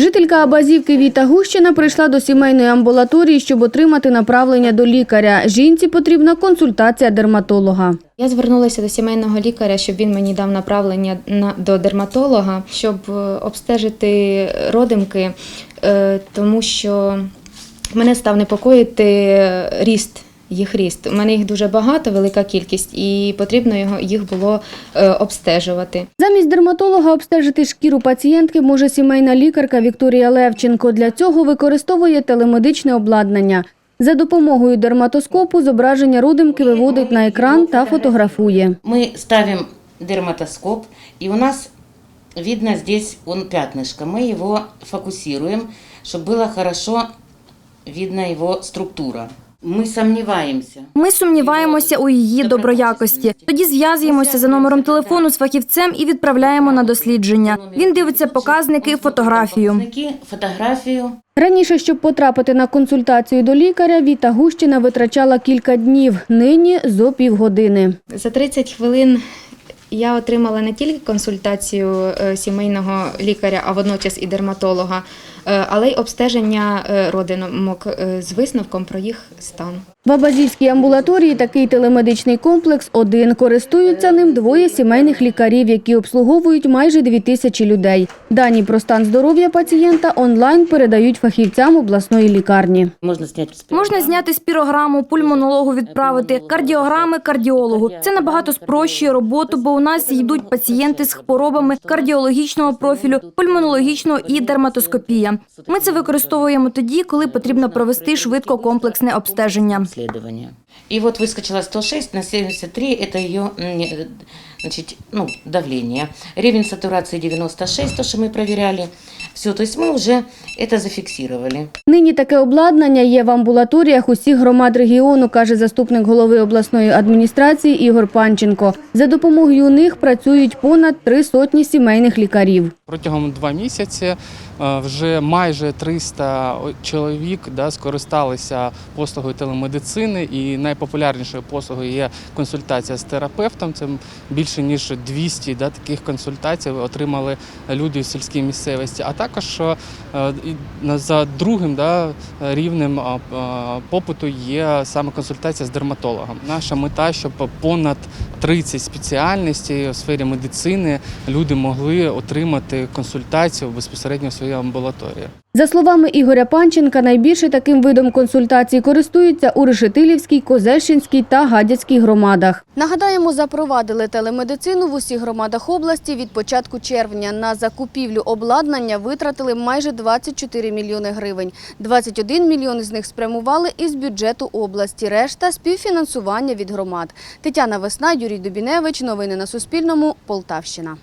Жителька Абазівки Віта Гущина прийшла до сімейної амбулаторії, щоб отримати направлення до лікаря. Жінці потрібна консультація дерматолога. Я звернулася до сімейного лікаря, щоб він мені дав направлення на, до дерматолога, щоб е, обстежити родимки, е, тому що мене став непокоїти ріст Їх ріст. У мене їх дуже багато, велика кількість, і потрібно його їх було е, обстежувати. Замість дерматолога обстежити шкіру пацієнтки може сімейна лікарка Вікторія Левченко. Для цього використовує телемедичне обладнання. За допомогою дерматоскопу зображення родимки виводить на екран та фотографує. Мы ставим дерматоскоп, и у нас видно здесь он пятнышко. Мы его фокусируем, чтобы было хорошо видно его структура. Мы сомневаемся. Ми сумніваємося у її доброякості. Тоді зв'язуємося за номером телефону з фахівцем і відправляємо на дослідження. Він дивиться показники, фотографію. Фотографию. Раніше, щоб потрапити на консультацію до лікаря, Віта Гущина витрачала кілька днів, нині зо півгодини. За 30 хвилин я отримала не тільки консультацію е, сімейного лікаря, а водночас і дерматолога, але й обстеження е, родинок е, з висновком про їх стан. В Абазівській амбулаторії такий телемедичний комплекс один. Користуються ним двоє сімейних лікарів, які обслуговують майже дві тисячі людей. Дані про стан здоров'я пацієнта онлайн передають фахівцям обласної лікарні. Можно снять Можна зняти спірограму, пульмонологу відправити, кардіограми кардіологу. Це набагато спрощує роботу, бо у нас йдуть пацієнти з хворобами кардіологічного профілю, пульмонологічного і дерматоскопія. Ми це використовуємо тоді, коли потрібно провести швидко комплексне обстеження. Обследование. И вот выскочила 106 на 73, это ее м, э, значит, ну, давление. Ревень сатурации 96, то, что мы проверяли. Все, то есть мы уже это зафиксировали. Нині таке обладнання є в амбулаторіях усіх громад регіону, каже заступник голови обласної адміністрації Ігор Панченко. За допомогою них працюють понад три сотні сімейних лікарів. Протягом два місяці е, вже майже 300 чоловік да, скористалися послугою телемедицини, і найпопулярнішою послугою є консультація з терапевтом. Це більше ніж 200 да, таких консультацій отримали люди в сільській місцевості. А також е, на- за другим да, рівнем попиту є саме консультація з дерматологом. Наша мета, щоб понад 30 спеціальностей у сфері медицини люди могли отримати консультацію безпосередньо в своїй амбулаторії. За словами Ігоря Панченка, найбільше таким видом консультацій користуються у Решетилівській, Козельщинській та Гадяцькій громадах. Нагадаємо, запровадили телемедицину в усіх громадах області від початку червня. На закупівлю обладнання витратили майже 24 мільйони гривень. 21 мільйон з них спрямували із бюджету області. Решта – співфінансування від громад. Тетяна Весна, Юрій Дубіневич. Новини на Суспільному. Полтавщина.